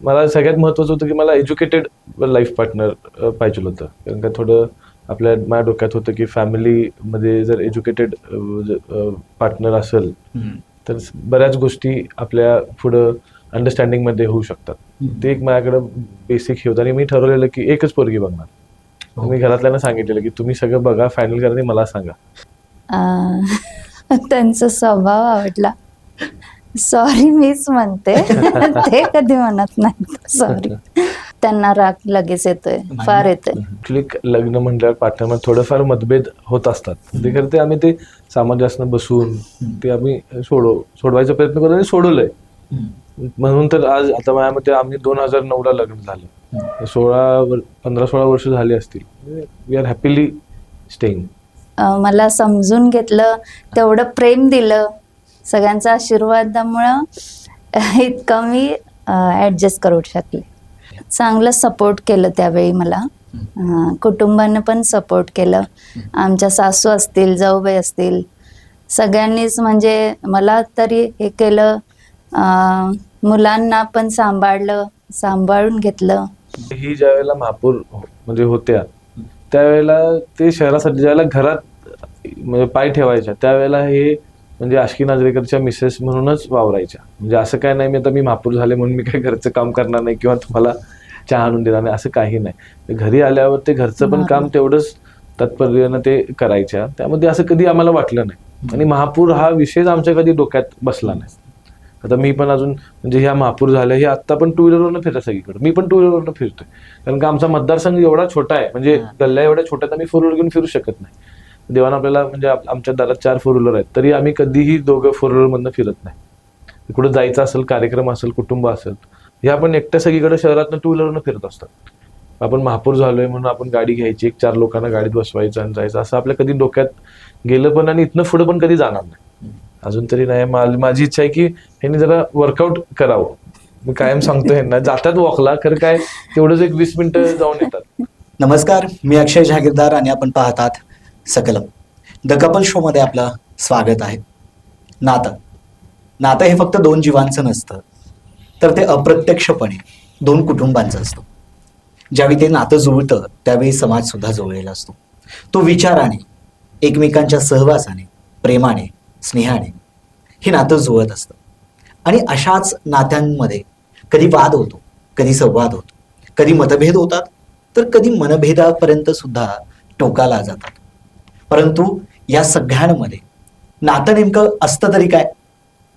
मला सगळ्यात महत्वाचं होतं की मला एज्युकेटेड लाईफ पार्टनर पाहिजे होतं. कारण का थोडं आपल्या माझ्या डोक्यात होतं की फॅमिलीमध्ये जर एज्युकेटेड पार्टनर असेल तर बऱ्याच गोष्टी आपल्या पुढं अंडरस्टँडिंगमध्ये होऊ शकतात. ते एक माझ्याकडं बेसिक हे होतं आणि मी ठरवलेलं की एकच पोरगी बघणार. मी घरातल्यांना सांगितलेलं की तुम्ही सगळं बघा फायनल करा मला सांगा. अं, त्यांचा स्वभाव आवडला. सॉरी मीच म्हणते. ते कधी म्हणत नाही सॉरी त्यांना राग लगेच येतोय. फार येतोय. लग्न म्हटल्यावर पार्टनर थोडंफार मतभेद होत असतात. ते खरं ते आम्ही ते सामंजस्यानं बसून ते आम्ही सोडव सोडवायचा प्रयत्न करतो आणि सोडवलंय. म्हणून तर आज आता माझ्या मते आम्ही दोन हजार नऊला लग्न झालं. सोळा पंधरा सोळा वर्ष झाली असतील. वी आर हॅपीली स्टेईंग मला समजून घेतलं तेवढं प्रेम दिलं सगळ्यांचा आशीर्वादामुळं इतकं मी ॲडजस्ट करू शकले. चांगलं सपोर्ट केलं त्यावेळी मला. कुटुंबानं पण सपोर्ट केलं. आमच्या सासू असतील जाऊबाई असतील सगळ्यांनीच म्हणजे मला तरी हे केलं. मुलांना पण सांभाळलं सांभाळून घेतलं. ही ज्या वेळेला महापूर म्हणजे होत्या त्यावेळेला ते शहरासाठी ज्यावेळेला घरात म्हणजे पाय ठेवायच्या त्यावेळेला हे म्हणजे आशकी नागरिकरच्या मिसेस म्हणूनच वावरायच्या. म्हणजे असं काय नाही मी आता मी महापौर झाले म्हणून मी काही घरचं काम करणार नाही किंवा तुम्हाला चहा आणून देणार नाही असं काही नाही. घरी आल्यावर ते घरचं पण काम तेवढंच तत्परतेनं ते करायच्या. त्यामध्ये असं कधी आम्हाला वाटलं नाही. आणि महापूर हा विषयच आमच्या कधी डोक्यात बसला नाही. आता मी पण अजून म्हणजे ह्या महापूर झाल्या हे आत्ता पण टू व्हीलरवरनं फिरत सगळीकडे. मी पण टू व्हीलरवरनं फिरतोय. कारण का आमचा मतदारसंघ एवढा छोटा आहे. म्हणजे गल्ल्या एवढ्या छोट्यात आम्ही फोर व्हीलर घेऊन फिरू शकत नाही. देवानं आपल्याला म्हणजे आमच्या दारात चार फोर व्हीलर आहेत. तरी आम्ही कधीही दोघं फोर व्हीलरमधनं फिरत नाही. कुठं जायचं असेल कार्यक्रम असेल कुटुंब असेल हे आपण एकट्या सगळीकडे शहरातनं टू व्हीलरनं फिरत असतात. आपण महापूर झालोय म्हणून आपण गाडी घ्यायची एक चार लोकांना गाडीत बसवायचं आणि जायचं. असं आपल्या कधी डोक्यात गेलं पण आणि इथनं पुढे पण कधी जाणार नाही. अजून तरी नाही. माझी इच्छा आहे की ह्यांनी जरा वर्कआउट करावं. मी कायम सांगतो ह्यांना जातात वॉकला खरं काय तेवढंच एक वीस मिनिटं जाऊन येतात. नमस्कार. मी अक्षय जहागीरदार आणि आपण पाहतात सकलम. द कपल शोमध्ये आपलं स्वागत आहे. नातं. नातं हे फक्त दोन जीवांचं नसतं. तर ते अप्रत्यक्षपणे दोन कुटुंबांचं असतं. ज्यावेळी ते नातं जुळतं त्यावेळी समाजसुद्धा जुळलेला असतो. तो विचाराने एकमेकांच्या सहवासाने प्रेमाने स्नेहाने हे नातं जुळत असतं. आणि अशाच नात्यांमध्ये कधी वाद होतो कधी संवाद होतो कधी मतभेद होतात तर कधी मनभेदापर्यंत सुद्धा टोकाला जातात. परंतु या सगळ्यांमध्ये नातं नेमकं असतं तरी काय?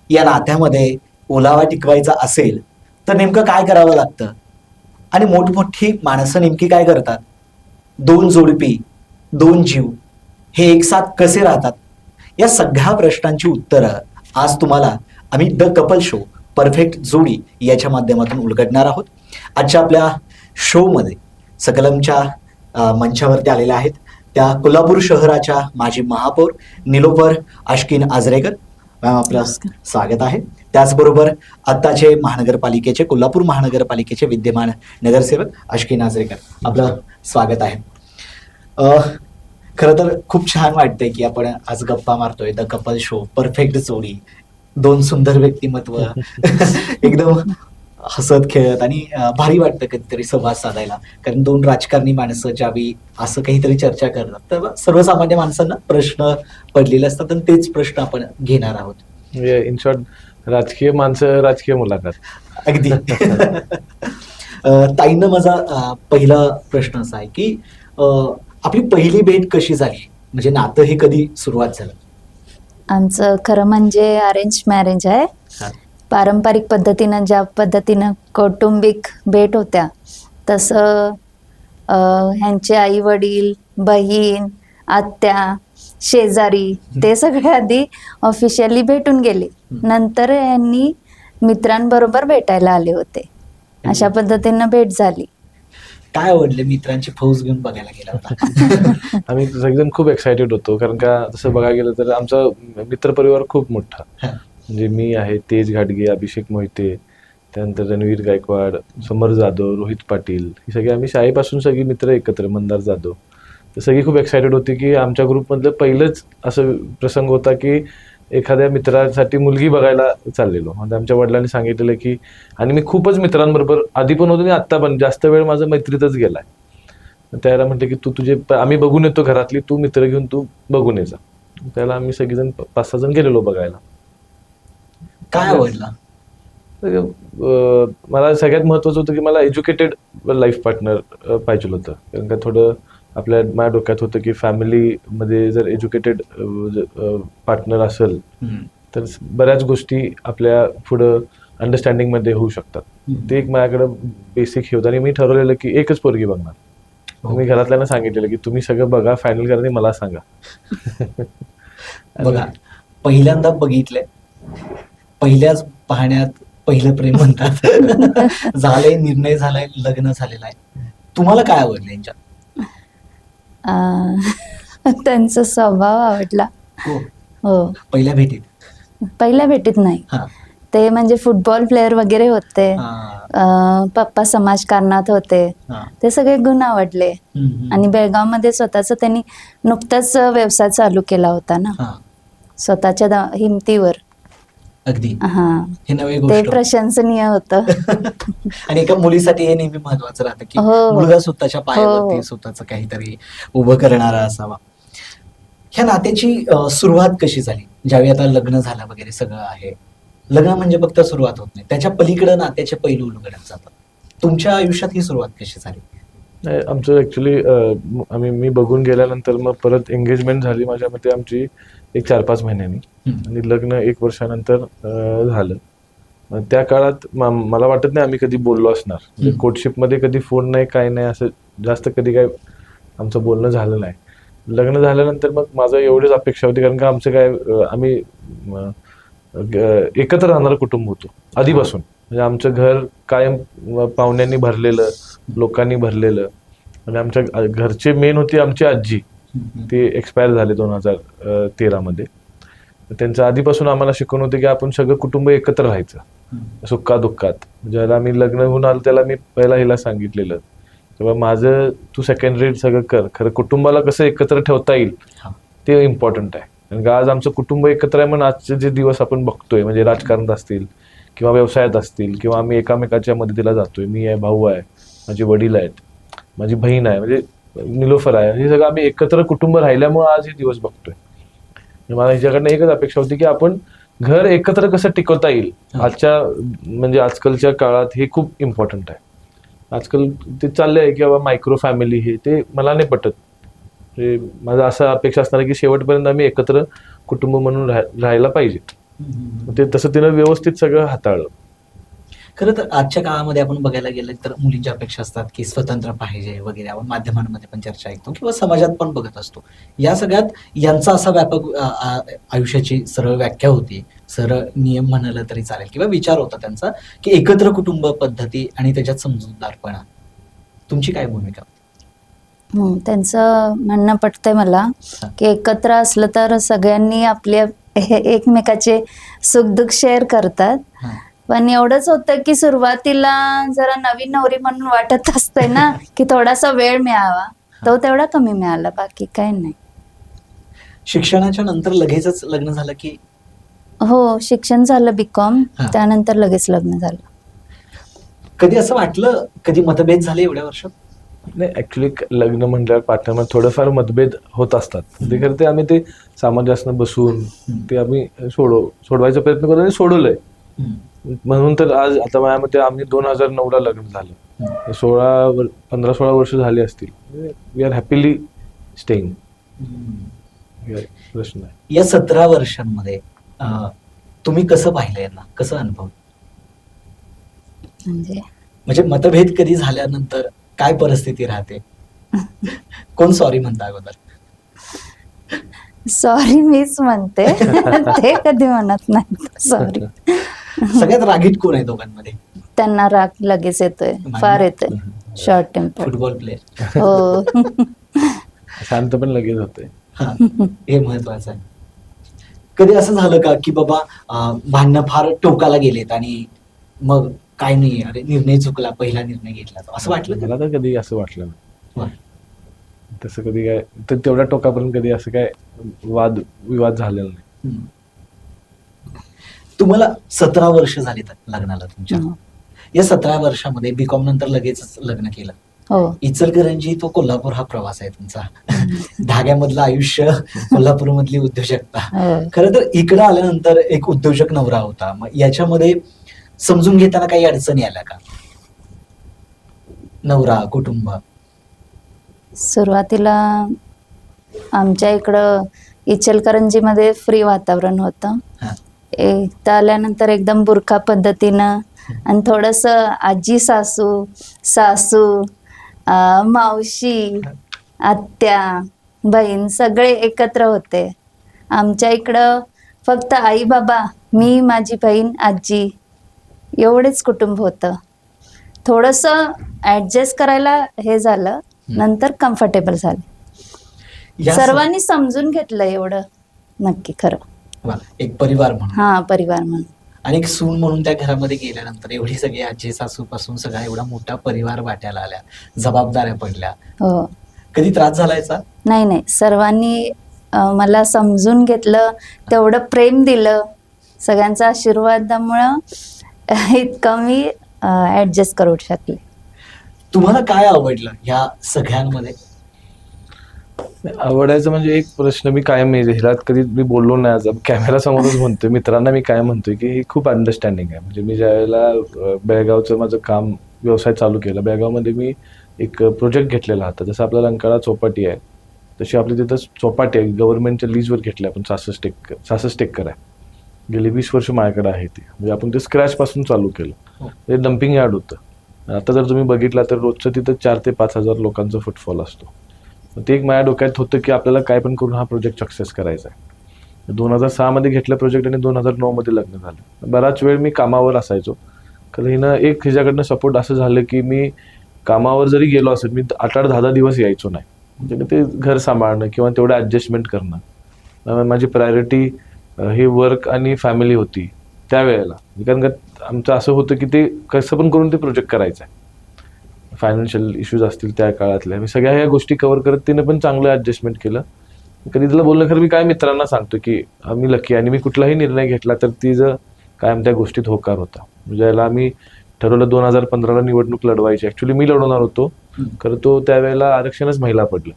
या नात्यामध्ये ओलावा टिकवायचा असेल तर नेमकं काय करावं लागतं? आणि मोठमोठी माणसं नेमकी काय करतात? दोन जोडपी दोन जीव हे एक साथ कसे राहतात? या सगळ्या प्रश्नांची उत्तरं आज तुम्हाला आम्ही द कपल शो परफेक्ट जोडी याच्या माध्यमातून उलगडणार आहोत. आजच्या आपल्या शोमध्ये सकलमच्या मंचावरती आलेल्या आहेत. त्या कोल्हापूर शहराच्या माजी महापौर निलोपर आश्किन आजरेकर मॅम आपलं स्वागत आहे. त्याचबरोबर आत्ताचे महानगरपालिकेचे कोल्हापूर महानगरपालिकेचे विद्यमान नगरसेवक आश्किन आजरेकर आपलं स्वागत आहे. अ, खरं तर खूप छान वाटतंय की आपण आज गप्पा मारतोय द कपल शो परफेक्ट जोडी दोन सुंदर व्यक्तिमत्व एकदम हसत खेळत आणि भारी वाटतं कधीतरी संवाद साधायला. कारण दोन राजकारणी माणसं ज्यावेळी असं काहीतरी चर्चा करतात तर सर्वसामान्य माणसांना प्रश्न पडलेले असतात आणि तेच प्रश्न आपण घेणार आहोत. म्हणजे इन शॉर्ट राजकीय माणसं राजकीय मुलाखत. अगदी. ताईंना माझा पहिला प्रश्न असा आहे की आपली पहिली भेट कशी झाली? म्हणजे नातं हे कधी सुरुवात झालं? आमचं खरं म्हणजे अरेंज मॅरेज आहे. पारंपरिक पद्धतीनं ज्या पद्धतीनं कौटुंबिक भेट होत्या तसं अं, ह्यांचे आई वडील बहीण आत्या शेजारी ते सगळे आधी ऑफिशियली भेटून गेले. नंतर यांनी मित्रांबरोबर भेटायला आले होते. अशा पद्धतीनं भेट झाली. काय आवडले मित्रांची फौज घेऊन बघायला गेला होता? आम्ही सगळेजण खूप एक्सायटेड होतो कारण का तसं बघायला गेलं तर आमचा मित्रपरिवार खूप मोठा. म्हणजे मी आहे तेज घाटगे अभिषेक मोहिते त्यानंतर रणवीर गायकवाड समर जाधव रोहित पाटील ही सगळी आम्ही शाळेपासून सगळी मित्र एकत्र मंदार जाधव. तर सगळी खूप एक्सायटेड होती की आमच्या ग्रुपमधलं पहिलंच असं प्रसंग होता की एखाद्या मित्रासाठी मुलगी बघायला चाललेलो. म्हणजे आमच्या वडिलांनी सांगितलेलं की आणि मी खूपच मित्रांबरोबर आधी पण होतो आणि आत्ता पण जास्त वेळ माझा मैत्रीतच गेलाय. मग त्याला म्हटलं की तू तुझे आम्ही बघून येतो घरातली तू मित्र घेऊन तू बघून ये जा. त्याला आम्ही सगळेजण पाच सहा जण गेलेलो बघायला. काय आवडलं? अं, मला सगळ्यात महत्वाचं होतं की मला एज्युकेटेड लाईफ पार्टनर पाहिजे होतं. कारण का थोडं आपल्या माझ्या डोक्यात होतं की फॅमिलीमध्ये जर एज्युकेटेड पार्टनर असेल हम्म. तर बऱ्याच गोष्टी आपल्या पुढं अंडरस्टँडिंगमध्ये होऊ शकतात. हम्म. ते एक माझ्याकडं बेसिक हे होतं आणि मी ठरवलेलं की एकच पोरगी बघणार. हो. मी घरातल्यांना सांगितलेलं की तुम्ही सगळं बघा फायनल करा आणि मला सांगा. बघा पहिल्यांदा बघितले पहिल्याच पाहण्यात पहिलं प्रेम म्हणतात. झालंय निर्णय झालाय लग्न झालेलं आहे. तुम्हाला काय आवडलं यांच्यात? अं, त्यांचा स्वभाव आवडला. हो. हो. पहिल्या भेटीत? पहिल्या भेटीत नाही. ते म्हणजे फुटबॉल प्लेअर वगैरे होते. पप्पा समाजकारणात होते. ते सगळे गुण आवडले. आणि बेळगावमध्ये स्वतःचा त्यांनी नुकताच व्यवसाय चालू केला होता ना. स्वतःच्या हिमतीवर. अगदी. हा. हे नवी ते गोष्ट. प्रशंसनीय होतं. आणि एका मुलीसाठी हे नेहमी महत्वाचं राहतं की हो. मुलगा स्वतःच्या पायावरती हो. स्वतःच काहीतरी उभं करणारा असावा. ह्या नात्याची अं, सुरुवात कशी झाली? ज्यावेळी आता लग्न झालं वगैरे सगळं आहे. लग्न म्हणजे फक्त सुरुवात होत नाही. त्याच्या पलीकडे नात्याचे पैलू उलगडत जातात. तुमच्या आयुष्यात ही सुरुवात कशी झाली? नाही, आमचं ऍक्च्युली आम्ही मी बघून गेल्यानंतर मग परत एंगेजमेंट झाली माझ्या मते आमची. एक चार पाच महिन्यांनी. आणि लग्न एक वर्षानंतर झालं. त्या काळात मला वाटत नाही आम्ही कधी बोललो असणार. म्हणजे. कोर्टशिपमध्ये कधी फोन नाही काय नाही असं जास्त कधी काय आमचं बोलणं झालं नाही. लग्न झाल्यानंतर मग माझं एवढीच अपेक्षा होती कारण का आमचं काय आम्ही एकत्र राहणारं कुटुंब होतो आधीपासून. म्हणजे आमचं घर कायम पाहुण्यांनी भरलेलं लोकांनी भरलेलं. आणि आमच्या घरचे मेन होती आमची आजी. ते एक्सपायर झाले दोन हजार तेरामध्ये. तर त्यांचं आधीपासून आम्हाला शिकवण होते की आपण सगळं कुटुंब एकत्र राहायचं. सुखा दुःखात ज्याला मी लग्न होऊन आलं त्याला मी पहिला हिला सांगितलेलं. तेव्हा माझं तू सेकंडरी सगळं कर. खरं कुटुंबाला कसं एकत्र ठेवता येईल. ते इम्पॉर्टंट आहे. कारण का आज आमचं कुटुंब एकत्र आहे म्हणून आजचे जे दिवस आपण बघतोय म्हणजे राजकारणात असतील किंवा व्यवसायात असतील किंवा आम्ही एकामेकाच्या मदतीला जातोय. मी आहे भाऊ आहे माझे वडील आहेत माझी बहीण आहे. म्हणजे निलोफर आहे. हे सगळं आम्ही एकत्र कुटुंब राहिल्यामुळे आज हे दिवस बघतोय. आणि मला हिच्याकडनं एकच अपेक्षा होती की आपण घर एकत्र कसं टिकवता येईल. आजच्या म्हणजे आजकालच्या काळात हे खूप इम्पॉर्टंट आहे. आजकाल ते चाललंय की बाबा मायक्रो फॅमिली हे ते मला नाही पटत. म्हणजे माझं असं अपेक्षा असणार आहे की शेवटपर्यंत आम्ही एकत्र कुटुंब म्हणून राह- राहायला पाहिजे. ते तसं तिनं व्यवस्थित सगळं हाताळलं. खरं तर आजच्या काळामध्ये आपण बघायला गेलं तर मुलींच्या अपेक्षा असतात की स्वतंत्र पाहिजे वगैरे. आपण माध्यमांमध्ये पण चर्चा ऐकतो किंवा समाजात पण बघत असतो. या सगळ्यात यांचा असा व्यापक आयुष्याची सरळ व्याख्या होती. सरळ नियम म्हणायला तरी चालेल किंवा विचार होता त्यांचा की एकत्र कुटुंब पद्धती आणि त्याच्यात समजूतदारपणा. तुमची काय भूमिका हम्म, त्यांचं म्हणणं पटतंय मला की एकत्र असलं तर सगळ्यांनी आपल्या हे- एकमेकाचे सुखदुःख शेअर करतात. हा. पण एवढंच होतं की सुरुवातीला जरा नवीन नवरी म्हणून वाटत असतंय ना की थोडासा वेळ मिळावा. तो तेवढा कमी मिळाला बाकी काही नाही. शिक्षणाच्या नंतर लगेचच लग्न झालं की? हो शिक्षण झालं बीकॉम हा. त्यानंतर लगेच लग्न झालं. कधी असं वाटलं? कधी मतभेद झाले एवढ्या वर्षात? नाही ऍक्च्युली लग्न म्हटल्यावर पार्टनरमध्ये थोडंफार मतभेद होत असतात. ते खरं ते आम्ही ते सामंजस्यानं बसून ते आम्ही सोडव सोडवायचा प्रयत्न करतो आणि सोडवलंय. म्हणून तर आज आता माझ्या मते आम्ही दोन हजार नऊला लग्न झालं. सोळा वर- पंधरा सोळा वर्ष झाली असतील. We are happily staying. प्रश्न या सतरा वर्षांमध्ये तुम्ही कसं पाहिलं यांना? कसं अनुभव? म्हणजे? म्हणजे मतभेद कधी झाल्यानंतर काय परिस्थिती राहते? कोण सॉरी म्हणता अगोदर? सॉरी मीच म्हणते. ते कधी म्हणत नाही सॉरी सगळ्यात रागीट कोण आहे दोघांमध्ये? त्यांना राग लगेच येतोय फार येतोय. शॉर्ट टेम्पर फुटबॉल प्लेअर हो. शांत पण लगेच होते हा हे महत्वाचं आहे. कधी असं झालं का की बाबा भांडणं फार टोकाला गेलेत आणि मग काय नाही अरे निर्णय चुकला पहिला निर्णय घेतला. असं वाटलं? मला तर कधी असं वाटलं नाही. तसं कधी काय तर तेवढ्या टोकापर्यंत कधी असं काय वाद विवाद झालेला नाही. तुम्हाला सतरा वर्ष झाली लग्नाला तुमच्या. या सतरा वर्षामध्ये बीकॉम नंतर लगेच लग्न केलं. हो. इचलकरंजी तो कोल्हापूर हा प्रवास आहे तुमचा. धाग्यामधलं आयुष्य कोल्हापूर मधली उद्योजकता. खरं तर इकडं आल्यानंतर एक उद्योजक नवरा होता. मग याच्यामध्ये समजून घेताना काही अडचणी आल्या का? नवरा कुटुंब. सुरुवातीला आमच्या इकडं इचलकरंजीमध्ये फ्री वातावरण होतं. एकदा आल्यानंतर एकदम बुरखा पद्धतीनं आणि थोडंसं आजी सासू सासू अं, मावशी आत्या बहीण सगळे एकत्र होते. आमच्या इकडं फक्त आई बाबा मी माझी बहीण आजी एवढेच कुटुंब होतं. थोडंसं ॲडजस्ट करायला हे झालं नंतर कम्फर्टेबल झालं. या सर्वांनी समजून घेतलं एवढं नक्की खरं. एक परिवार म्हणून. हा परिवार म्हणून. आणि एक सून म्हणून त्या घरामध्ये गेल्यानंतर एवढी सगळी आजी सासू पासून सगळा एवढा मोठा परिवार वाट्याला आल्या. जबाबदाऱ्या पडल्या. हो. कधी त्रास झालायचा? नाही नाही. सर्वांनी अं, मला समजून घेतलं तेवढं प्रेम दिलं. सगळ्यांच्या आशीर्वादामुळं इतकं मी ॲडजस्ट करू शकले. तुम्हाला काय आवडलं ह्या सगळ्यांमध्ये? आवडायचं म्हणजे एक प्रश्न मी कायम मी ह्यात कधी मी बोललो नाही आज. कॅमेरा समोरच म्हणतोय. मित्रांना मी काय म्हणतोय की ही खूप अंडरस्टँडिंग आहे. म्हणजे मी ज्यावेळेला अं, बेळगावचं माझं काम व्यवसाय चालू केला. बेळगावमध्ये मी एक प्रोजेक्ट घेतलेला होता. जसं आपला रंकाळा चौपाटी आहे तशी आपली तिथं चौपाटी आहे. गव्हर्नमेंटच्या लीजवर घेतली आपण सहासष्ट एकर सहासष्ट एकर आहे. गेली वीस वर्ष माझ्याकडे आहे ती. म्हणजे आपण ते स्क्रॅच पासून चालू केलं. ते डम्पिंग यार्ड होतं. आता जर तुम्ही बघितला तर रोजचं तिथं चार ते पाच हजार लोकांचा फुटफॉल असतो. ते एक माझ्या डोक्यात होतं की आपल्याला काय पण करून हा प्रोजेक्ट सक्सेस करायचा आहे. दोन हजार सहामध्ये घेतलं प्रोजेक्ट आणि दोन हजार नऊमध्ये लग्न झालं. बराच वेळ मी कामावर असायचो. कारण हिनं एक हिच्याकडनं सपोर्ट असं झालं की मी कामावर जरी गेलो असेल मी आठ आठ दहा दहा दिवस यायचो नाही. म्हणजे ते घर सांभाळणं किंवा तेवढं ॲडजस्टमेंट करणं. माझी प्रायोरिटी हे वर्क आणि फॅमिली होती त्यावेळेला. कारण का आमचं असं होतं की ते कसं पण करून ते प्रोजेक्ट करायचं आहे. फायनान्शियल इश्यूज असतील त्या काळातल्या. मी सगळ्या ह्या गोष्टी कव्हर करत तिने पण चांगलं ॲडजस्टमेंट केलं. कधी तिला बोलणं खरं मी काय मित्रांना सांगतो की आम्ही लकी आणि मी कुठलाही निर्णय घेतला तर तिचं कायम त्या गोष्टीत होकार होता. म्हणजे याला आम्ही ठरवलं दोन हजार पंधराला निवडणूक लढवायची. ॲक्च्युली मी लढवणार होतो. खरं तो त्यावेळेला आरक्षणच महिला पडलं.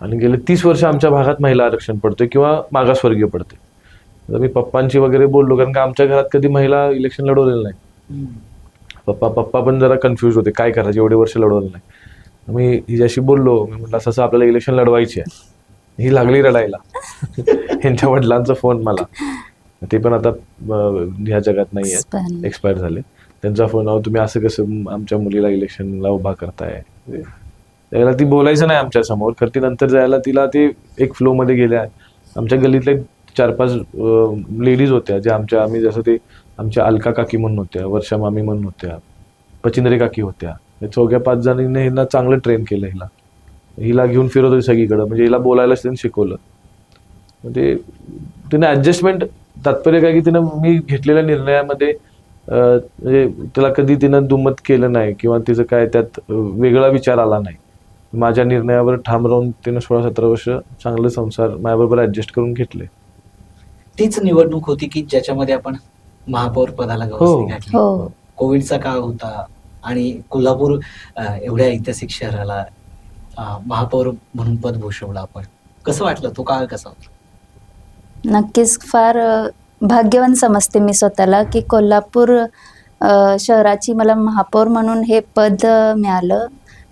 आणि गेले तीस वर्ष आमच्या भागात महिला आरक्षण पडतंय किंवा मागासवर्गीय पडते मी पप्पांची वगैरे बोललो कारण का आमच्या घरात कधी महिला इलेक्शन लढवलेलं नाही. पप्पा पप्पा पण जरा कन्फ्यूज होते. काय करायचे? एवढे वर्ष लढवलं नाही. मी हिच्याशी बोललो. मी म्हटलं असं आपल्याला इलेक्शन लढवायची आहे. ही लागली रडायला. यांच्या वडिलांचा फोन मला. ते पण आता ह्या जगात नाही आहेत. Span. एक्सपायर झाले. त्यांचा फोन आहो तुम्ही असं कसं आमच्या मुलीला इलेक्शनला उभा करताय? त्याला ती बोलायचं नाही आमच्यासमोर. खरं ती नंतर जायला तिला ते एक फ्लो मध्ये गेल्या. आमच्या गल्लीतले चार पाच लेडीज होत्या ज्या आमच्या आम्ही जसं ते आमच्या अलका काकी म्हणून होत्या वर्षा मामी म्हणून होत्या पचिंद्रे काकी होत्या. या चौघ्या पाच जणींनी हिला चांगलं ट्रेन केलं हिला. हिला घेऊन फिरत होती सगळीकडं. म्हणजे हिला बोलायला त्यांनी शिकवलं. म्हणजे तिने ॲडजस्टमेंट तात्पर्य काय की तिनं मी घेतलेल्या निर्णयामध्ये म्हणजे तिला कधी तिनं दुमत केलं नाही किंवा तिचं काय त्यात वेगळा विचार आला नाही. माझ्या निर्णयावर ठाम राहून तिनं सोळा सतरा वर्ष चांगले संसार माझ्याबरोबर ऍडजस्ट करून घेतले. तीच निवडणूक होती की ज्याच्यामध्ये आपण महापौर पदाला गवसणी घातली. हो. कोविडचा काळ होता आणि कोल्हापूर अं, एवढ्या ऐतिहासिक शहराला अं, महापौर म्हणून पद भूषवलं आपण. कसं वाटलं? तो काळ कसा होता? नक्कीच फार अ, भाग्यवान समजते मी स्वतःला की कोल्हापूर अ, शहराची मला महापौर म्हणून हे पद अ, मिळालं.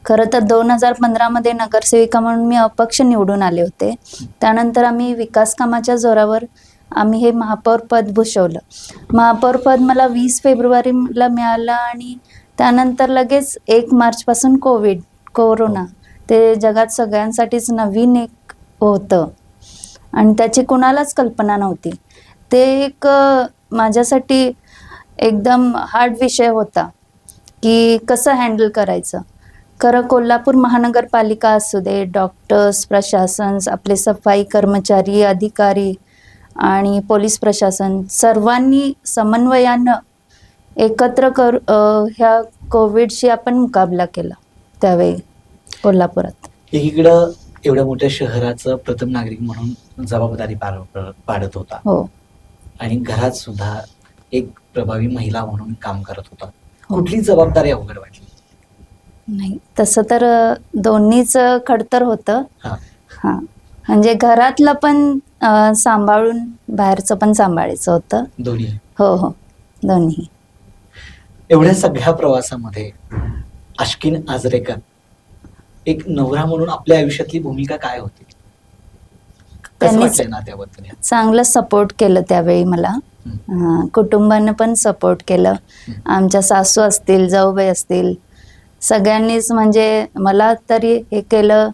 खरं तर दोन हजार पंधरामध्ये नगरसेविका म्हणून मी अपक्ष निवडून आले होते. त्यानंतर आम्ही विकास कामाच्या जोरावर आम्ही हे महापौर पद भूषवलं. महापौर पद मला वीस फेब्रुवारीला मिळालं आणि त्यानंतर लगेच एक मार्चपासून कोविड कोरोना. ते जगात सगळ्यांसाठीच नवीन एक होतं. आणि त्याची कुणालाच कल्पना नव्हती. ते एक माझ्यासाठी एकदम हार्ड विषय होता की कसं हँडल करायचं. खरं कोल्हापूर महानगरपालिका असू दे डॉक्टर्स प्रशासन आपले सफाई कर्मचारी अधिकारी आणि पोलीस प्रशासन सर्वांनी समन्वयानं एकत्र कर ह्या कोविडशी आपण मुकाबला केला त्यावेळी कोल्हापुरात. एकीकडं एवढ्या मोठ्या शहराचं प्रथम नागरिक म्हणून जबाबदारी पार पाडत होता. हो. आणि घरात सुद्धा एक प्रभावी महिला म्हणून काम करत होता. कुठली जबाबदारी अवघड वाटली? नाही तसं तर दोन्हीच खडतर होतं. हा. हां. म्हणजे घरातलं पण अ, सांभाळून बाहेरचं पण सांभाळायचं होतं. दोन्ही. हो हो. दोन्ही. एवढ्या सगळ्या प्रवासामध्ये अश्किन आजरेकर एक नवरा म्हणून आपल्या आयुष्यातली भूमिका काय होती? कसं त्यांनीच- वाटलंय नात्याबद्दल? ह्या? चांगलं सपोर्ट केलं त्यावेळी मला. अं, कुटुंबानं पण सपोर्ट केलं. आमच्या सासू असतील जाऊबाई असतील सगळ्यांनीच म्हणजे मला तरी हे केलं.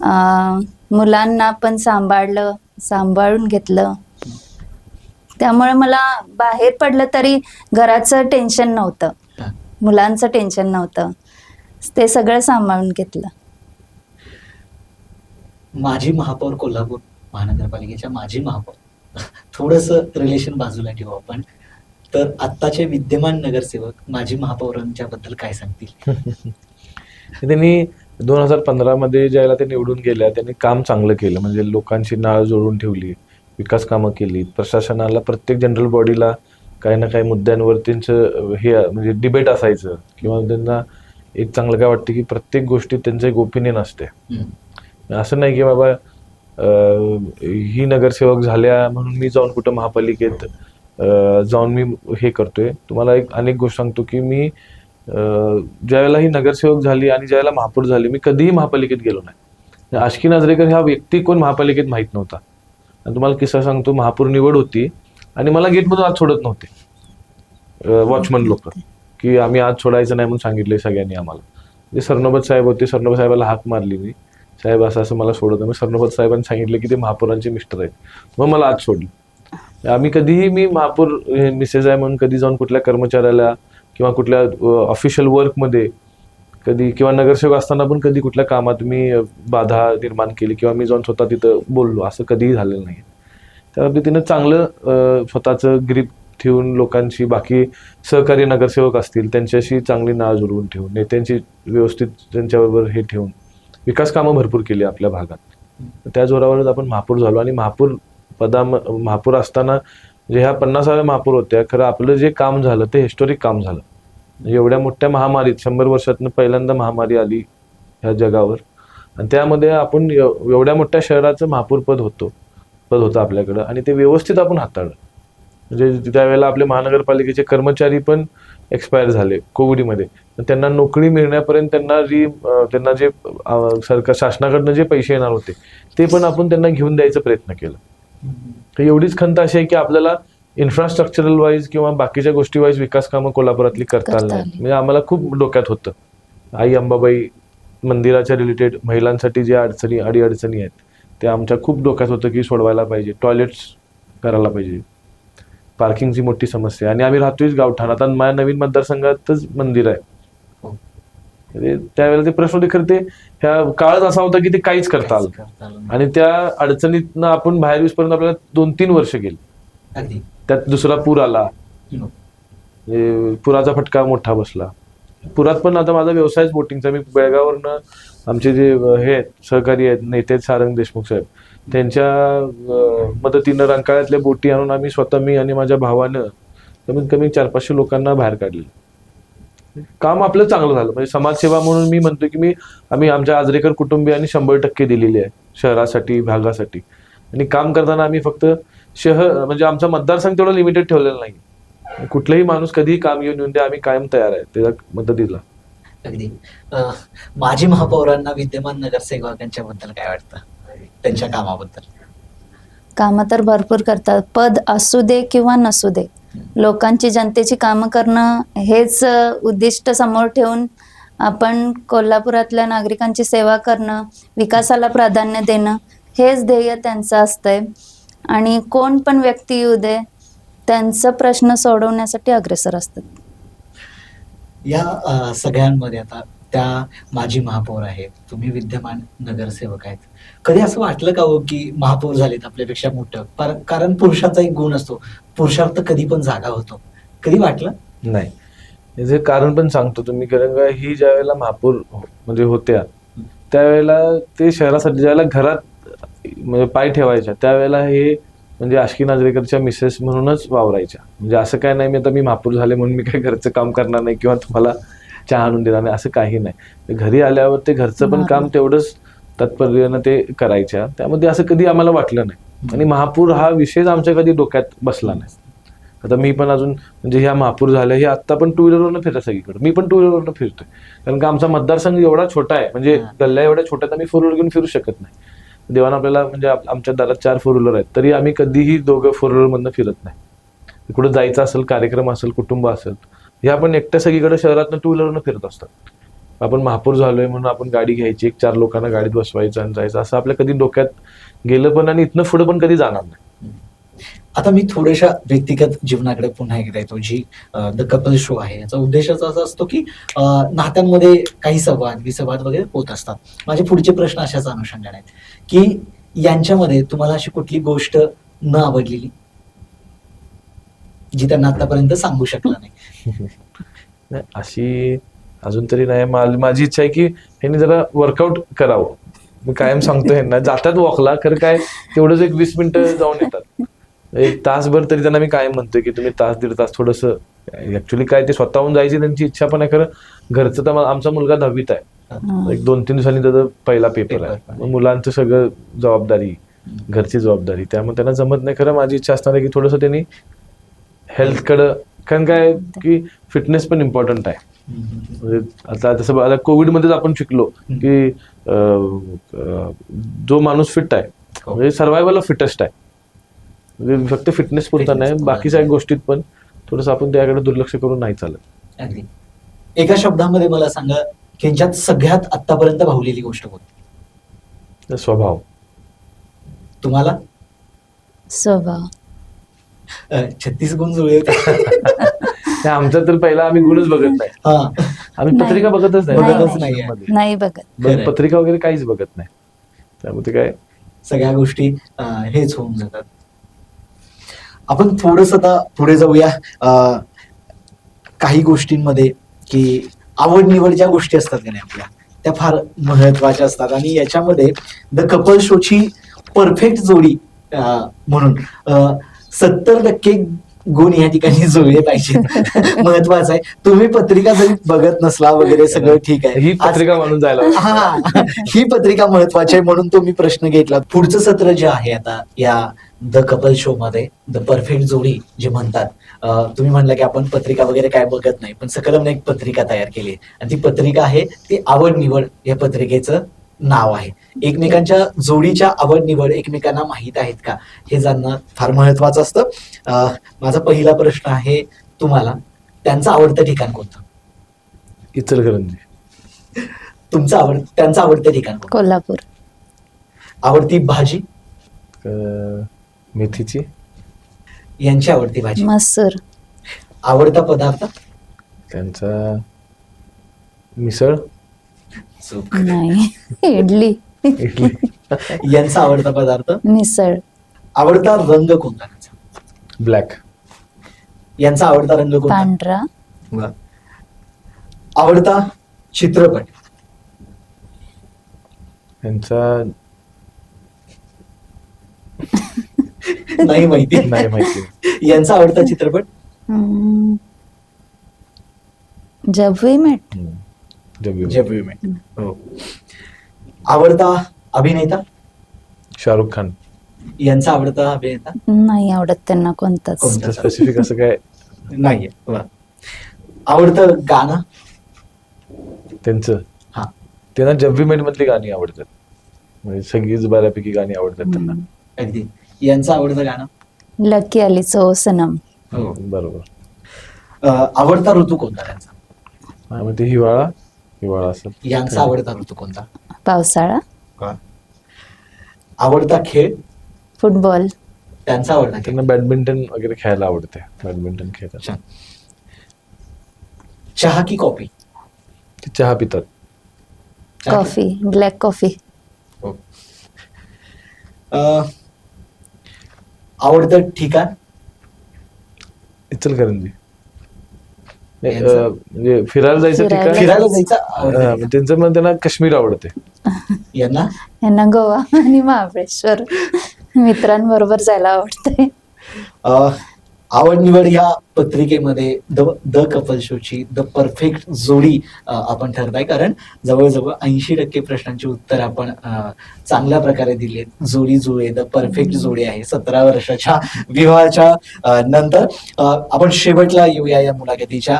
अं, मुलांना पण सांभाळलं. सांभाळून घेतलं. त्यामुळे मला बाहेर पडलं तरी घराचं टेन्शन नव्हतं. मुलांचं टेन्शन नव्हतं. ते सगळं सांभाळून घेतलं. माजी महापौर कोल्हापूर महानगरपालिकेच्या माजी महापौर. थोडस रिलेशन बाजूला ठेवू आपण. तर आत्ताचे विद्यमान नगरसेवक माजी महापौरांच्या बद्दल काय सांगतील? त्यांनी दोन हजार पंधरामध्ये ज्यावेळेला ते निवडून गेल्या त्यांनी काम चांगलं केलं. म्हणजे लोकांची नाळ जोडून ठेवली विकास कामं केली. प्रशासनाला प्रत्येक जनरल बॉडीला काही ना काही मुद्द्यांवर त्यांचं हे म्हणजे डिबेट असायचं. किंवा त्यांना एक चांगलं काय वाटतं की प्रत्येक गोष्टीत त्यांचं एक ओपिनियन असते. असं नाही की बाबा ही नगरसेवक झाल्या म्हणून मी जाऊन कुठं महापालिकेत जाऊन मी हे करतोय. तुम्हाला एक अनेक गोष्ट सांगतो की मी ज्यावेळेला ही नगरसेवक झाली आणि ज्यावेळेला महापौर झाली मी कधीही महापालिकेत गेलो नाही. आशकी नाजरेकर ह्या व्यक्ती कोण महापालिकेत माहीत नव्हता. आणि तुम्हाला किस्सा सांगतो महापौर निवड होती आणि मला गेटमधून आत सोडत नव्हते. वॉचमन लोक की आम्ही आज सोडायचं नाही म्हणून सांगितले सगळ्यांनी आम्हाला. ते सरनोबत साहेब होते सरनोबत साहेबाला हाक मारली मी. साहेब असं असं मला सोडत मी सरनोबत साहेबांनी सांगितलं की ते महापौरांचे मिस्टर आहेत. मग मला आज सोडलं. आम्ही कधीही मी महापौर हे मिसेस आहे म्हणून कधी जाऊन कुठल्या कर्मचाऱ्याला किंवा कुठल्या ऑफिशियल वर्कमध्ये कधी किंवा नगरसेवक असताना पण कधी कुठल्या कामात मी बाधा निर्माण केली किंवा मी जाऊन स्वतः तिथं बोललो असं कधीही झालेलं नाही. त्या पद्धतीनं चांगलं स्वतःचं ग्रीप ठेवून लोकांशी बाकी सहकारी नगरसेवक असतील त्यांच्याशी चांगली नाळ जुळवून ठेवून नेत्यांची व्यवस्थित त्यांच्याबरोबर हे ठेवून विकास कामं भरपूर केली आपल्या भागात. त्या जोरावरच आपण महापौर झालो आणि महापौर पदा महापौर असताना जे ह्या पन्नासाव्या महापूर होत्या खरं आपलं जे काम झालं ते हिस्टोरिक काम झालं. म्हणजे एवढ्या मोठ्या महामारीत शंभर वर्षातनं पहिल्यांदा महामारी आली ह्या जगावर. आणि त्यामध्ये आपण एवढ्या मोठ्या शहराचं महापूरपद होतो पद होतं आपल्याकडं. आणि ते व्यवस्थित आपण हाताळलं. म्हणजे त्यावेळेला आपले महानगरपालिकेचे कर्मचारी पण एक्सपायर झाले कोविडमध्ये त्यांना नोकरी मिळण्यापर्यंत त्यांना री त्यांना जे सरकार शासनाकडनं जे पैसे येणार होते ते पण आपण त्यांना घेऊन द्यायचा प्रयत्न केला. तर एवढीच खंत अशी आहे की आपल्याला इन्फ्रास्ट्रक्चरल वाईज किंवा बाकीच्या गोष्टी वाईज विकास कामं कोल्हापुरातली करता आली आली. म्हणजे आम्हाला खूप डोक्यात होतं. आई अंबाबाई मंदिराच्या रिलेटेड महिलांसाठी ज्या अडचणी अडी अडचणी आहेत त्या आमच्या खूप डोक्यात होतं की सोडवायला पाहिजे. टॉयलेट्स करायला पाहिजे. पार्किंगची मोठी समस्या. आणि आम्ही राहतोयच गावठाण. आता माझ्या नवीन मतदारसंघातच मंदिर आहे. त्यावेळेला ते प्रश्न होते खरं ते ह्या काळच असा होता की ते काहीच करता आलं. आणि त्या अडचणीतनं आपण बाहेर येऊसपर्यंत आपल्याला दोन तीन वर्ष गेली. त्यात दुसरा पूर आला. म्हणजे पुराचा फटका मोठा बसला. पुरात पण आता माझा व्यवसायच बोटिंगचा. मी बेळगाववरनं आमचे जे हे आहेत, सहकारी आहेत नेते आहेत सारंग देशमुख साहेब. त्यांच्या मदतीनं रंकाळ्यातल्या बोटी आणून आम्ही स्वतः मी आणि माझ्या भावानं कमीत कमी चार पाचशे लोकांना बाहेर काढले. काम आपलं चांगलं झालं. म्हणजे समाजसेवा म्हणून मी म्हणतो की मी आम्ही आमच्या आजरेकर कुटुंबियांनी शंभर टक्के दिलेली आहे शहरासाठी भागासाठी. आणि काम करताना आम्ही फक्त शहर म्हणजे आमचा मतदारसंघ तेवढा लिमिटेड ठेवलेला नाही कुठलाही माणूस कधीही काम येऊन येऊन द्या आम्ही कायम तयार आहे त्याच्या मदतीला. अगदी. माजी महापौरांना विद्यमान नगरसेवकांच्या बद्दल काय वाटतं? त्यांच्या कामाबद्दल. कामं तर भरपूर करतात. पद असू दे किंवा नसू दे लोकांची जनतेची कामं करणं हेच उद्दिष्ट समोर ठेवून आपण कोल्हापुरातल्या नागरिकांची सेवा करणं विकासाला प्राधान्य देणं हेच ध्येय त्यांचं असतंय. आणि कोण पण व्यक्ती येऊ दे त्यांचं प्रश्न सोडवण्यासाठी अग्रेसर असतात. या सगळ्यांमध्ये आता त्या माजी महापौर आहेत. तुम्ही विद्यमान नगरसेवक आहेत. कधी असं वाटलं का हो की महापौर झालेत आपल्यापेक्षा मोठं? पर- कारण पुरुषाचा एक गुण असतो. पुरुषार्थ कधी पण जागा होतो. कधी वाटलं? नाही. याचे कारण पण सांगतो तुम्ही कारण का ही ज्या वेळेला महापौर हो- म्हणजे होत्या त्यावेळेला ते शहरासाठी ज्यावेळेला घरात म्हणजे पाय ठेवायच्या त्यावेळेला हे म्हणजे आष्की नाजरेकरच्या मिसेस म्हणूनच वावरायच्या. म्हणजे असं काय नाही मी आता मी महापूर झाले म्हणून मी काही घरचं काम करणार नाही किंवा तुम्हाला चहा आणून देणार नाही असं काही नाही. घरी आल्यावर ते घरचं पण काम तेवढंच तात्पर्यानं ते करायच्या. त्यामध्ये असं कधी आम्हाला वाटलं नाही. आणि महापूर हा विषयच आमच्या कधी डोक्यात बसला नाही. आता मी पण अजून म्हणजे ह्या महापूर झाल्या हे आत्ता पण टू व्हीलरवरनं फिरत सगळीकडे मी पण टू व्हीलरवरनं फिरतोय. कारण का आमचा मतदारसंघ एवढा छोटा आहे. म्हणजे गल्ल्या एवढ्या छोट्या आम्ही फोर व्हीलर घेऊन फिरू शकत नाही. देवानं आपल्याला म्हणजे आमच्या दारात चार फोर व्हीलर आहेत. तरी आम्ही कधीही दोघं फोर व्हीलरमधनं फिरत नाही. कुठं जायचं असेल कार्यक्रम असेल कुटुंब असेल हे आपण एकट्या सगळीकडे शहरातनं टू व्हीलरनं फिरत असतात. आपण महापूर झालोय म्हणून आपण गाडी घ्यायची एक चार लोकांना गाडीत बसवायचं आणि जायचं असं आपल्या कधी डोक्यात गेलं पण आणि इथनं पुढे पण कधी जाणार नाही. आता मी थोड्याशा व्यक्तिगत जीवनाकडे पुन्हा एकदा येतो जी द कपल शो आहे. याचा उद्देशच असा असतो की नात्यांमध्ये काही संवाद विसंवाद वगैरे होत असतात. माझे पुढचे प्रश्न अशाच अनुषंगाने आहेत की यांच्यामध्ये तुम्हाला अशी कुठली गोष्ट न आवडलेली? जी त्यांना आतापर्यंत सांगू शकला नाही अशी अजून तरी नाही. मा- माझी इच्छा आहे की ह्यांनी जरा वर्कआउट करावं. मी कायम सांगतो ह्यांना जातात वॉकला खरं काय तेवढंच एक वीस मिनिटं जाऊन येतात. एक तासभर तरी त्यांना मी कायम म्हणतोय की तुम्ही तास दीड तास थोडस ऍक्च्युली काय ते स्वतःहून जायची त्यांची इच्छा पण आहे. खरं घरचं तर आमचा मुलगा दहावीत आहे. एक दोन तीन दिवसांनी त्याचा पहिला पेपर आहे. आहे. मग मुलांचं सगळं जबाबदारी घरची जबाबदारी त्यामुळे त्यांना जमत नाही. खरं माझी इच्छा असणार आहे की थोडंसं त्यांनी हेल्थकडं कारण काय की फिटनेस पण इम्पॉर्टंट आहे. म्हणजे आता तसं आता कोविडमध्येच आपण शिकलो की जो माणूस फिट आहे हो. म्हणजे सर्वायवल फिटेस्ट आहे. म्हणजे फक्त फिटनेस पुरता नाही बाकी सगळ्या गोष्टीत पण थोडंसं आपण त्याकडे दुर्लक्ष करून नाही चालत. एका शब्दामध्ये मला सांगा की यांच्यात सगळ्यात आतापर्यंत भावलेली गोष्ट कोणती? स्वभाव. तुम्हाला? स्वभाव. छत्तीस गुण होते. ते आमचा तर पहिला आम्ही गुणच बघत नाही. हा. आम्ही नाही. पत्रिका बघतच नाही. बघतच. नाही. बघत. खरंय. पत्रिका वगैरे काहीच बघत नाही. त्यामुळे ते काय? सगळ्या गोष्टी अं, हेच होऊन जातात. आपण थोडस आता पुढे जाऊया. अं, काही गोष्टींमध्ये की आवड निवड ज्या गोष्टी असतात का नाही आपल्या त्या फार महत्त्वाच्या असतात. आणि याच्यामध्ये द कपल शोची परफेक्ट जोडी अं, म्हणून सत्तर टक्के गुण या ठिकाणी जुळले पाहिजेत महत्वाचं आहे तुम्ही पत्रिका जरी बघत नसला वगैरे सगळं ठीक आहे ही पत्रिका म्हणून जायला. हा ही पत्रिका महत्वाची आहे म्हणून तो मी प्रश्न घेतला पुढचं सत्र जे आहे आता या द कपल शो मध्ये द परफेक्ट जोडी जे म्हणतात तुम्ही म्हणला की आपण पत्रिका वगैरे काय बघत नाही पण सकलमने एक पत्रिका तयार केली. आणि ती पत्रिका आहे ती आवड निवड या पत्रिकेचं नाव आहे. एकमेकांच्या जोडीच्या आवड निवड एकमेकांना माहीत आहेत का? हे जाणणं फार महत्वाचं असतं. अं, माझा पहिला प्रश्न आहे तुम्हाला त्यांचं आवडतं ठिकाण कोणतं? इचलकरंजी. तुमचं आवड त्यांचं आवडतं ठिकाण कोणतं? कोल्हापूर. आवडती भाजी? मेथीची. यांची आवडती भाजी? मसूर. आवडता पदार्थ? त्यांचा मिसळ. चूक. नाही. इडली. इडली. यांचा आवडता पदार्थ? मिसळ. आवडता रंग कोणता त्यांचा? ब्लॅक. यांचा आवडता रंग कोणता? पांढरा. आवडता चित्रपट? त्यांचा नाही माहिती. नाही माहिती. यांचा आवडता चित्रपट? हम्म. जब वी मेट. हम्म. जब जब मेट. हो. आवडता अभिनेता? शाहरुख खान. यांचा आवडता अभिनेता? नाही आवडत त्यांना कोणताच. कोणता? स्पेसिफिक असं काय? नाहीये. वा. आवडतं गाणं? त्यांचं? हा. त्यांना जब्बी मेट मधली गाणी आवडतात. म्हणजे सगळीच बऱ्यापैकी गाणी आवडतात त्यांना. अगदी. यांचं आवडतं गाणं? लकी आली चो सनम हो. बरोबर. अं, आवडता ऋतू कोणता त्यांचा? हा, मग ते हिवाळा. हिवाळा असं यांचा आवडता ऋतू कोणता? पावसाळा. आवडता खेळ? फुटबॉल. त्यांचा आवडता खेळ? त्यांना बॅडमिंटन वगैरे खेळायला आवडते. बॅडमिंटन खेळतात चहा की कॉफी? ते चहा पितात. चहा की- कॉफी ब्लॅक कॉफी. हो. अं, आवडतं ठिकाण? इचलकरंजी नाही, यांचं? अं, म्हणजे फिरायला जायचं फिरायला ठिकाण फिरायला जायचं ठिकाण. त्यांचं मग त्यांना काश्मीर आवडते. यांना? यांना गोवा आणि महाबळेश्वर. मित्रांबरोबर जायला आवडते. अ, आवड निवड या पत्रिकेमध्ये द द कपल शोची द परफेक्ट जोडी आपण ठरताय कारण जवळजवळ ऐंशी टक्के प्रश्नांची उत्तर आपण चांगल्या प्रकारे दिली जोडी जुळे द परफेक्ट जोडी आहे सतरा वर्षाच्या विवाहाच्या नंतर. आपण शेवटला येऊया या मुलाखतीच्या.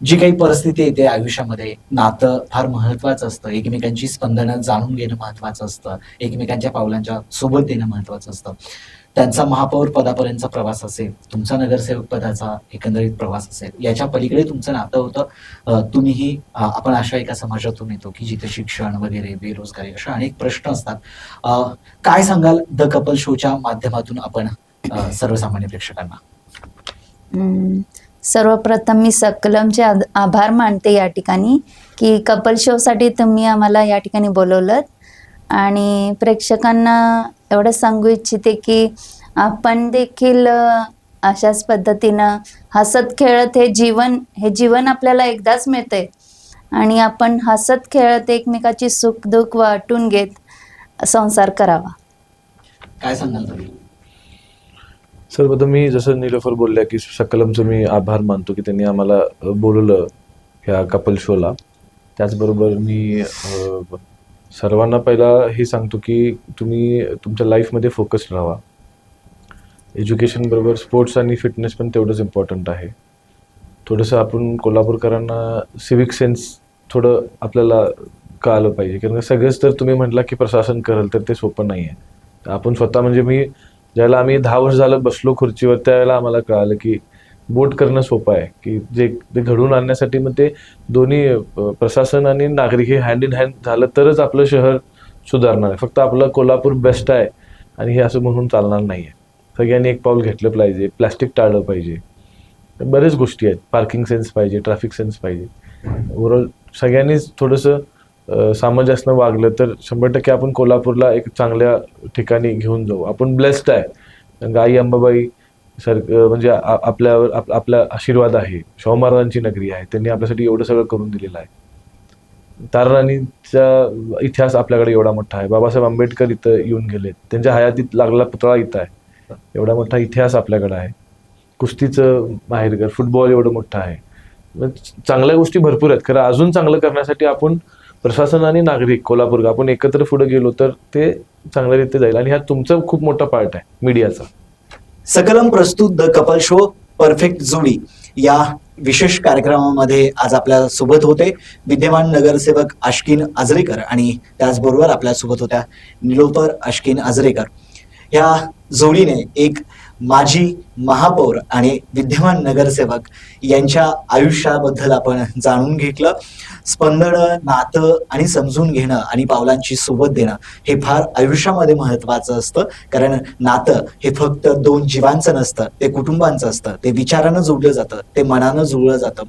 जी काही परिस्थिती येते आयुष्यामध्ये नातं फार महत्वाचं असतं. एकमेकांची स्पंदनं जाणून घेणं महत्वाचं असतं. एकमेकांच्या पावलांच्या सोबत देणं महत्वाचं असतं. त्यांचा महापौर पदापर्यंतचा प्रवास असेल तुमचा नगरसेवक पदाचा एकंदरीत प्रवास असेल याच्या पलीकडे तुमचं नातं होतं. तुम्हीही आपण अशा एका समाजातून येतो की जिथे शिक्षण वगैरे बेरोजगारी अशा अनेक प्रश्न असतात. काय सांगाल द कपल शोच्या माध्यमातून आपण सर्वसामान्य प्रेक्षकांना? हम्म. सर्वप्रथम मी सकलमचे आभार मानते या ठिकाणी की कपल शोसाठी तुम्ही आम्हाला या ठिकाणी बोलवलं आणि प्रेक्षकांना एवढं सांगू इच्छिते की आपण देखील अशाच पद्धतीनं हसत खेळत हे जीवन हे जीवन आपल्याला एकदाच मिळते आणि आपण हसत खेळत एकमेकाची सुख दुःख वाटून घेत संसार करावा. काय सांगाल तुम्ही? सर्वप्रथम मी जसं निलोफर बोलल्या की सकलमचं मी आभार मानतो की त्यांनी आम्हाला बोलवलं ह्या कपल शोला. त्याचबरोबर मी सर्वांना पहिला हे सांगतो की तुम्ही तुमच्या लाईफमध्ये फोकस राहा एज्युकेशन बरोबर स्पोर्ट्स आणि फिटनेस पण तेवढंच इम्पॉर्टंट आहे. थोडंसं आपण कोल्हापूरकरांना सिविक सेन्स थोडं आपल्याला कळालं पाहिजे. कारण सगळंच तर तुम्ही म्हटला की प्रशासन करेल तर ते सोपं नाही आहे आपण स्वतः म्हणजे मी ज्याला आम्ही दहा वर्ष झालं बसलो खुर्चीवर त्यावेळेला आम्हाला कळालं की बोट करणं सोपं आहे. की जे ते घडवून आणण्यासाठी मग ते दोन्ही प्रशासन आणि नागरिक हे हँड इन हँड झालं तरच आपलं शहर सुधारणार आहे. फक्त आपलं कोल्हापूर बेस्ट आहे आणि हे असं म्हणून चालणार नाही आहे सगळ्यांनी एक पाऊल घेतलं पाहिजे प्लॅस्टिक टाळलं पाहिजे. बरेच गोष्टी आहेत. पार्किंग सेन्स पाहिजे ट्रॅफिक सेन्स पाहिजे. ओव्हरऑल सगळ्यांनीच थोडंसं अ, सामंजस्यानं वागलं तर शंभर टक्के आपण कोल्हापूरला एक चांगल्या ठिकाणी घेऊन जाऊ. आपण ब्लेस्ड आहे. गाई आई अंबाबाई सर म्हणजे आपल्यावर आप- आपला आशीर्वाद आहे. शाहू महाराजांची नगरी आहे. त्यांनी आपल्यासाठी एवढं सगळं करून दिलेलं आहे. ताराराणीचा इतिहास आपल्याकडे एवढा मोठा आहे. बाबासाहेब आंबेडकर इथं येऊन गेलेत त्यांच्या हयातीत लागला पुतळा इथं आहे. एवढा मोठा इतिहास आपल्याकडे आहे. कुस्तीचं माहेरघर फुटबॉल एवढं मोठं आहे. चांगल्या गोष्टी भरपूर आहेत. खरं अजून चांगलं करण्यासाठी आपण प्रशासन आणि नागरिक कोल्हापूर आपण एकत्र पुढे गेलो तर ते चांगल्यारीत्या जाईल. आणि हा तुमचा खूप मोठा पार्ट आहे मीडियाचा. सकलम प्रस्तुत द कपल शो परफेक्ट जोडी या विशेष कार्यक्रमामध्ये आज आपल्यासोबत होते विद्यमान नगरसेवक आश्किन आजरेकर आणि त्याचबरोबर आपल्यासोबत होत्या निलोपर आश्किन आजरेकर. या जोडीने एक माजी महापौर आणि विद्यमान नगरसेवक यांच्या आयुष्याबद्दल आपण जाणून घेतलं. स्पंदन नातं आणि समजून घेणं आणि पावलांची सोबत देणं हे फार आयुष्यामध्ये महत्वाचं असतं. कारण नातं हे फक्त दोन जीवांचं नसतं ते कुटुंबांचं असतं. ते विचारानं जोडलं जातं ते मनानं जुळलं जातं.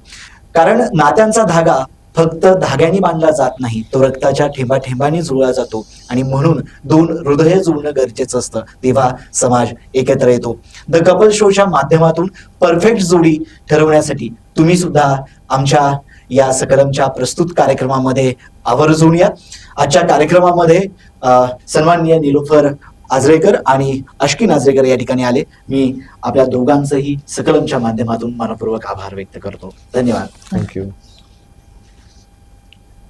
कारण नात्यांचा धागा फक्त धाग्याने बांधला जात नाही तो रक्ताच्या ठेंबा ठेंबाने जुळला जातो आणि म्हणून दोन हृदय जुळणं गरजेचं असतं. तेव्हा समाज एकत्र येतो. द कपल शोच्या माध्यमातून परफेक्ट जोडी ठरवण्यासाठी तुम्ही सुद्धा आमच्या या सकलमच्या प्रस्तुत कार्यक्रमामध्ये आवर्जून या. आजच्या कार्यक्रमामध्ये सन्माननीय निलोफर आजरेकर आणि अश्किन आजरेकर या ठिकाणी आले. मी आपल्या दोघांचंही सकलमच्या माध्यमातून मनपूर्वक आभार व्यक्त करतो. धन्यवाद. थँक्यू